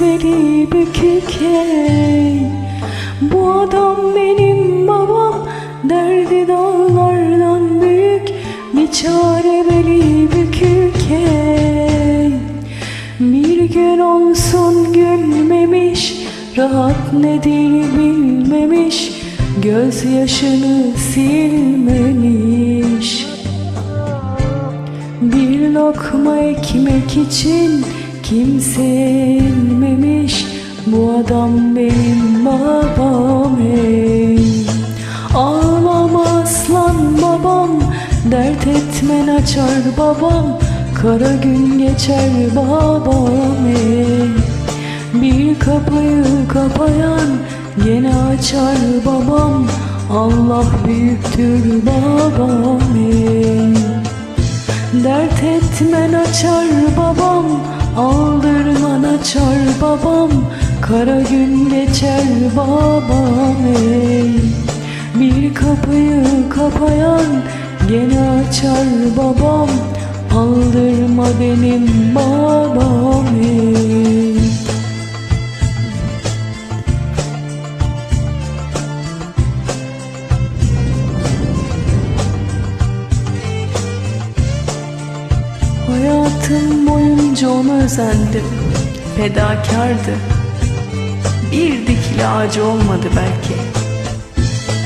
Bükük ey Bu adam benim babam Derdi dağlardan büyük Bir çare beli bükük Bir gün olsun gülmemiş Rahat nedir bilmemiş Gözyaşını silmemiş. Bir lokma ekmek için kimse inmemiş Bu adam benim babam ey. Ağlama aslan babam Dert etmen açar babam Kara gün geçer babam ey. Bir kapıyı kapayan Yine açar babam Allah büyüktür babam ey. Dert etmen açar babam Aldırman açar babam Kara gün geçer babam ey. Bir kapıyı kapayan Gene açar babam Aldırma benim babam ey Hayatım boyunca ona özendim. Fedakardı. Bir dikili ağacı olmadı belki